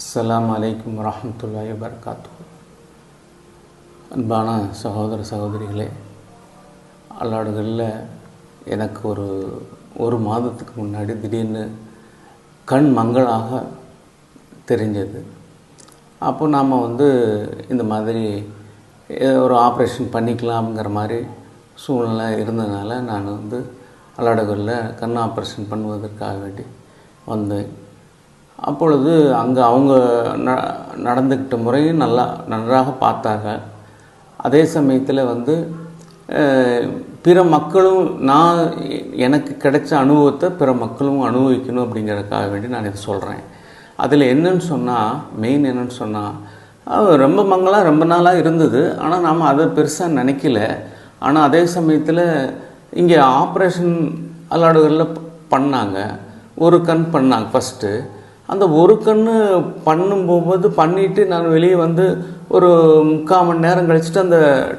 அஸ்லாம் அலைக்கும் வரமத்துல்லாய் வர்காத்து அன்பான சகோதர சகோதரிகளே அல்லாடுகளில் எனக்கு ஒரு ஒரு மாதத்துக்கு முன்னாடி திடீர்னு கண் மங்களாக தெரிஞ்சது. அப்போ நாம் வந்து இந்த மாதிரி ஏதோ ஒரு ஆப்ரேஷன் பண்ணிக்கலாம்ங்கிற மாதிரி சூழ்நிலை இருந்ததுனால நான் வந்து அல்லாடுகளில் கண் ஆப்ரேஷன் பண்ணுவதற்காக வேண்டி வந்தேன். அப்பொழுது அங்கே அவங்க ந நடந்துக்கிட்ட முறையும் நல்லா நன்றாக பார்த்தாங்க அதே சமயத்தில் வந்து பிற மக்களும் நான் எனக்கு கிடைச்ச அனுபவத்தை பிற மக்களும் அனுபவிக்கணும் அப்படிங்கிறதுக்காக வேண்டி நான் இதை சொல்கிறேன் அதில் என்னன்னு சொன்னால் மெயின் என்னன்னு சொன்னால் ரொம்ப மங்களாக ரொம்ப நாளாக இருந்தது. ஆனால் நாம் அதை பெருசாக நினைக்கல. ஆனால் அதே சமயத்தில் இங்கே ஆப்ரேஷன் அல்லாடுகளில் பண்ணாங்க. ஒரு கண் பண்ணாங்க ஃபஸ்ட்டு அந்த ஒரு கண்ணு பண்ணும்போது பண்ணிவிட்டு நான் வெளியே வந்து ஒரு முக்கால் மணி நேரம் கழிச்சுட்டு அந்த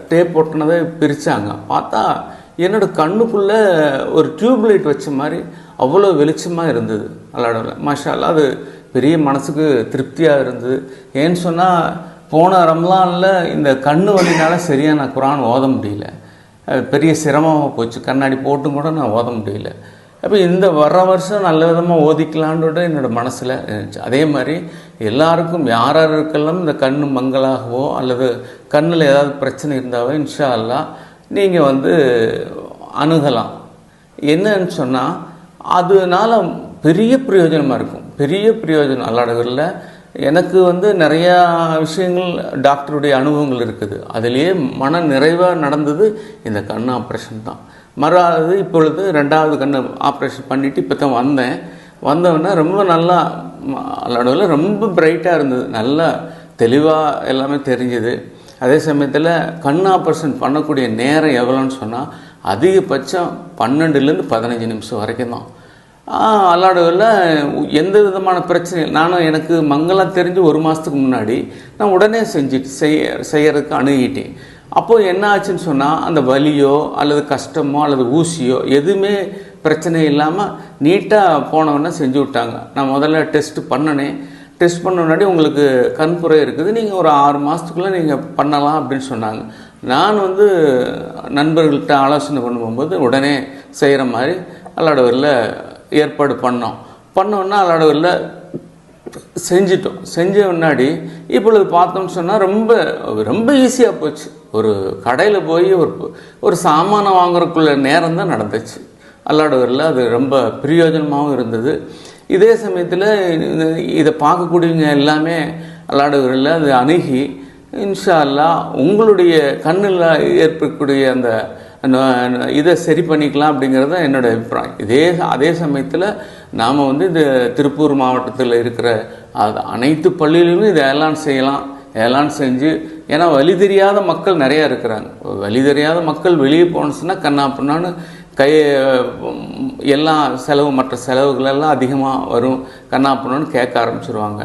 டேப் ஒட்டினதை பிரித்தாங்க பார்த்தா என்னோட கண்ணுக்குள்ளே ஒரு டியூப் லைட் வச்ச மாதிரி அவ்வளோ வெளிச்சமாக இருந்தது. அல்லாடவில் மாஷா அது பெரிய மனசுக்கு திருப்தியாக இருந்தது. ஏன்னு சொன்னால் போன ரம்லானில் இந்த கண்ணு வழினால சரியாக நான் குரான் ஓத முடியல. அது பெரிய சிரமமாக போச்சு. கண்ணாடி போட்டும் கூட நான் ஓத முடியல. அப்போ இந்த வர வருஷம் நல்ல விதமாக ஓதிக்கலான்றது என்னோடய மனசில் இருந்துச்சு. அதே மாதிரி எல்லாருக்கும் யார் யாருக்கெல்லாம் இந்த கண் மங்களாகவோ அல்லது கண்ணில் ஏதாவது பிரச்சனை இருந்தாவோ இன்ஷா அல்லாஹ் நீங்கள் வந்து அணுகலாம். என்னன்னு சொன்னால் அதனால் பெரிய பிரயோஜனமாக இருக்கும். பெரிய பிரயோஜனம் அல்லாடுகளில் எனக்கு வந்து நிறையா விஷயங்கள் டாக்டருடைய அனுபவங்கள் இருக்குது. அதுலேயே மன நிறைவாக நடந்தது இந்த கண் ஆப்ரேஷன் தான். மறாவது இப்பொழுது ரெண்டாவது கண் ஆப்ரேஷன் பண்ணிவிட்டு இப்போ தான் வந்தேன். வந்தவொடனே ரொம்ப நல்லா அல்லாடுகளில் ரொம்ப பிரைட்டாக இருந்தது. நல்லா தெளிவாக எல்லாமே தெரிஞ்சுது. அதே சமயத்தில் கண் ஆப்ரேஷன் பண்ணக்கூடிய நேரம் எவ்வளோன்னு சொன்னால் அதிகபட்சம் பன்னெண்டுலேருந்து பதினஞ்சு நிமிஷம் வரைக்கும் தான் அல்லாடுகளில் எந்த விதமான பிரச்சனையும் நானும் எனக்கு மங்களாக தெரிஞ்சு ஒரு மாதத்துக்கு முன்னாடி நான் உடனே செஞ்சு செய்ய செய்கிறதுக்கு அணுகிட்டேன். அப்போது என்ன ஆச்சுன்னு சொன்னால் அந்த வலியோ அல்லது கஷ்டமோ அல்லது ஊசியோ எதுவுமே பிரச்சனை இல்லாமல் நீட்டாக போனவொடனே செஞ்சு விட்டாங்க. நான் முதல்ல டெஸ்ட் பண்ணினேன் டெஸ்ட் பண்ண முன்னாடி உங்களுக்கு கண்புரை இருக்குது. நீங்கள் ஒரு ஆறு மாதத்துக்குள்ளே நீங்கள் பண்ணலாம் அப்படின்னு சொன்னாங்க. நான் வந்து நண்பர்கள்ட்ட ஆலோசனை பண்ணும்போது உடனே செய்கிற மாதிரி அல்லாடவரில் ஏற்பாடு பண்ணோம். பண்ணோன்னா அல்லாடவரில் செஞ்சிட்டோம். செஞ்ச முன்னாடி இப்பொழுது பார்த்தோம்னு சொன்னால் ரொம்ப ரொம்ப ஈஸியாக போச்சு. ஒரு கடையில் போய் ஒரு ஒரு சாமானை வாங்குறதுக்குள்ள நேரம் தான் நடந்துச்சு. அல்லாடுவரில் அது ரொம்ப பிரயோஜனமாகவும் இருந்தது. இதே சமயத்தில் இதை பார்க்கக்கூடியவங்க எல்லாமே அல்லாடுவரில் அது அணுகி இன்ஷா அல்லாஹ் உங்களுடைய கண்ணில் ஏற்படக்கூடிய அந்த இதை சரி பண்ணிக்கலாம் அப்படிங்கிறது தான் என்னோடய அபிப்பிராயம். இதே அதே சமயத்தில் நாம் வந்து இந்த திருப்பூர் மாவட்டத்தில் இருக்கிற அது அனைத்து பள்ளியிலுமே இதை ஏலான் செய்யலாம். ஏலான் செஞ்சு ஏன்னா வழி தெரியாத மக்கள் நிறையா இருக்கிறாங்க. வழி தெரியாத மக்கள் வெளியே போனச்சுன்னா கண்ணா பின்னான்னு கை எல்லா செலவு மற்ற செலவுகளெல்லாம் அதிகமாக வரும். கண்ணாபுண்ணான்னு கேட்க ஆரம்பிச்சிருவாங்க.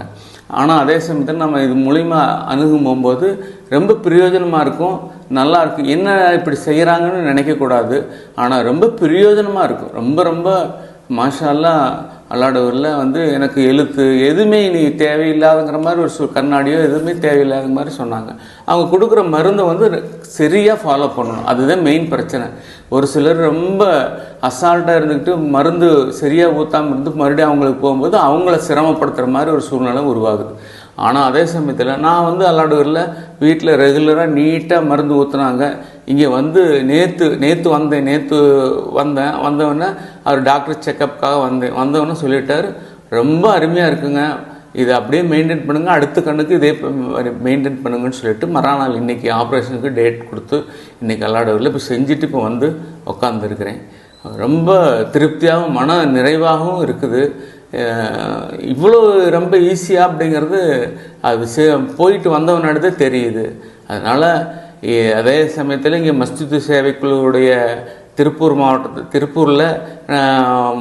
ஆனால் அதே சமயத்தில் நம்ம இது மூலிமா அணுகும் போகும்போது ரொம்ப பிரயோஜனமாக இருக்கும். நல்லா இருக்கும். என்ன இப்படி செய்கிறாங்கன்னு நினைக்கக்கூடாது. ஆனால் ரொம்ப பிரயோஜனமாக இருக்கும். ரொம்ப ரொம்ப மாஷா அல்லாடவரில் வந்து எனக்கு எழுத்து எதுவுமே இனி தேவையில்லாதங்கிற மாதிரி ஒரு கண்ணாடியோ எதுவுமே தேவையில்லாத மாதிரி சொன்னாங்க. அவங்க கொடுக்குற மருந்தை வந்து சரியாக ஃபாலோ பண்ணணும். அதுதான் மெயின் பிரச்சனை. ஒரு சிலர் ரொம்ப அசால்ட்டாக இருந்துக்கிட்டு மருந்து சரியாக ஊற்றாமல் இருந்து மறுபடியும் அவங்களுக்கு போகும்போது அவங்கள சிரமப்படுத்துகிற மாதிரி ஒரு சூழ்நிலை உருவாகுது. ஆனால் அதே சமயத்தில் நான் வந்து அல்லாடூரில் வீட்டில் ரெகுலராக நீட்டாக மருந்து ஊற்றுனாங்க இங்கே வந்து நேற்று நேற்று வந்தேன் நேற்று வந்தேன். வந்தவொடனே அவர் டாக்டர் செக்கப்புக்காக வந்தேன். வந்தவொடனே சொல்லிட்டார் ரொம்ப அருமையாக இருக்குங்க. இதை அப்படியே மெயின்டைன் பண்ணுங்கள் அடுத்த கண்ணுக்கு இதே மெயின்டைன் பண்ணுங்கன்னு சொல்லிட்டு மறுநாள் இன்றைக்கி ஆப்ரேஷனுக்கு டேட் கொடுத்து இன்றைக்கி அல்லாடூரில் இப்போ செஞ்சுட்டு இப்போ வந்து உட்காந்துருக்கிறேன் ரொம்ப திருப்தியாகவும் மன நிறைவாகவும் இருக்குது. இவ்வளோ ரொம்ப ஈஸியாக அப்படிங்கிறது அது சே- போயிட்டு வந்தவனடுத்தே தெரியுது. அதனால் அதே சமயத்தில் இங்கே மஸ்ஜிது சேவைக்குழுவுடைய திருப்பூர் மாவட்டத்து திருப்பூரில்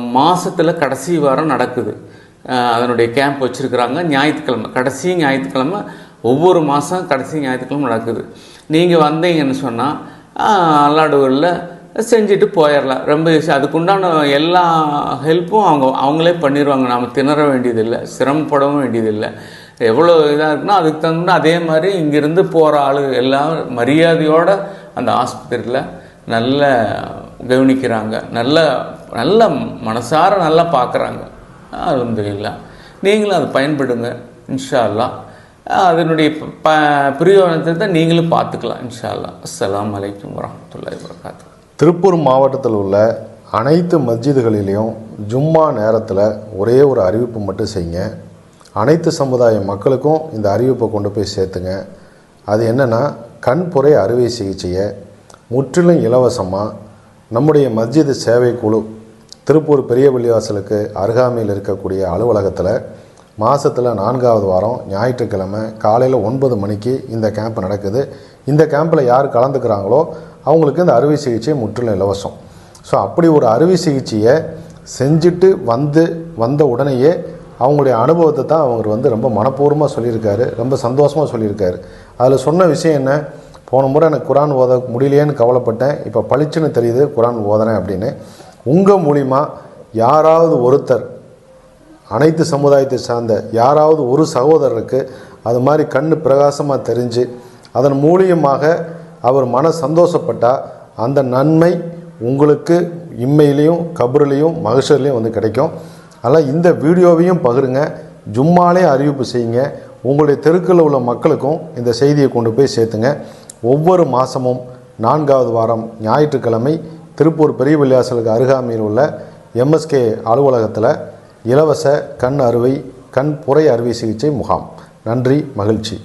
மாதத்தில் கடைசி வாரம் நடக்குது. அதனுடைய கேம்ப் வச்சுருக்குறாங்க. ஞாயிற்றுக்கிழமை கடைசி ஞாயிற்றுக்கிழமை ஒவ்வொரு மாதம் கடைசி ஞாயிற்றுக்கிழமை நடக்குது. நீங்கள் வந்தீங்கன்னு சொன்னால் அல்லாடுகளில் செஞ்சுட்டு போயிடலாம் ரொம்ப ஈஸி அதுக்குண்டான எல்லா ஹெல்ப்பும் அவங்க அவங்களே பண்ணிடுவாங்க நாம் திணற வேண்டியதில்லை சிரமப்படவும் வேண்டியதில்லை. எவ்வளோ இதாக இருக்குன்னா அதுக்கு தகுந்த அதே மாதிரி இங்கேருந்து போகிற ஆளு எல்லாம் மரியாதையோட அந்த ஆஸ்பத்திரியில் நல்ல கவனிக்கிறாங்க. நல்ல நல்ல மனசார நல்லா பார்க்குறாங்க அலமதுல்லா நீங்களும் அதை பயன்படுங்க இன்ஷா அல்லாஹ் அதனுடைய ப பிரயோஜனத்தை தான் நீங்களும் பார்த்துக்கலாம் இன்ஷா அல்லாஹ் அஸ்ஸலாமு அலைக்கும் வரஹ்மத்துல்லாஹி திருப்பூர் மாவட்டத்தில் உள்ள அனைத்து மஸ்ஜிதுகளிலையும் ஜும்மா நேரத்தில் ஒரே ஒரு அறிவிப்பு மட்டும் செய்யுங்க. அனைத்து சமுதாய மக்களுக்கும் இந்த அறிவிப்பை கொண்டு போய் சேர்த்துங்க. அது என்னென்னா கண்புரை அறுவை சிகிச்சையை முற்றிலும் இலவசமாக நம்முடைய மஸ்ஜிது சேவை குழு திருப்பூர் பெரிய பள்ளிவாசலுக்கு அருகாமையில் இருக்கக்கூடிய அலுவலகத்தில் மாதத்தில் நான்காவது வாரம் ஞாயிற்றுக்கிழமை காலையில் ஒன்பது மணிக்கு இந்த கேம்ப் நடக்குது. இந்த கேம்பில் யார் கலந்துக்கிறாங்களோ அவங்களுக்கு இந்த அறுவை சிகிச்சை முற்றிலும் இலவசம். ஸோ அப்படி ஒரு அறுவை சிகிச்சையை செஞ்சுட்டு வந்து வந்த உடனேயே அவங்களுடைய அனுபவத்தை தான் அவங்க வந்து ரொம்ப மனப்பூர்வமாக சொல்லியிருக்காரு ரொம்ப சந்தோஷமாக சொல்லியிருக்காரு. அதில் சொன்ன விஷயம் என்ன? போன முறை எனக்கு குரான் ஓத முடியலையேன்னு கவலைப்பட்டேன். இப்போ பளிச்சுன்னு தெரியுது குரான் ஓதுறேன் அப்படின்னு. உங்கள் மூலிமா யாராவது ஒருத்தர் அனைத்து சமுதாயத்தை சார்ந்த யாராவது ஒரு சகோதரருக்கு அது மாதிரி கண் பிரகாசமாக தெரிஞ்சு அதன் மூலியமாக அவர் மன சந்தோஷப்பட்டால் அந்த நன்மை உங்களுக்கு இம்மையிலையும் கபருலையும் மகசூர்லேயும் வந்து கிடைக்கும். அதனால் இந்த வீடியோவையும் பகிருங்க. ஜும்மாலே அறிவிப்பு செய்யுங்க. உங்களுடைய தெருக்களில் உள்ள மக்களுக்கும் இந்த செய்தியை கொண்டு போய் சேர்த்துங்க. ஒவ்வொரு மாதமும் நான்காவது வாரம் ஞாயிற்றுக்கிழமை திருப்பூர் பெரிய வில்லியாசலுக்கு அருகாமையில் உள்ள எம்எஸ்கே அலுவலகத்தில் இலவச கண் அறுவை கண் புரை அறுவை சிகிச்சை முகாம். நன்றி மகிழ்ச்சி.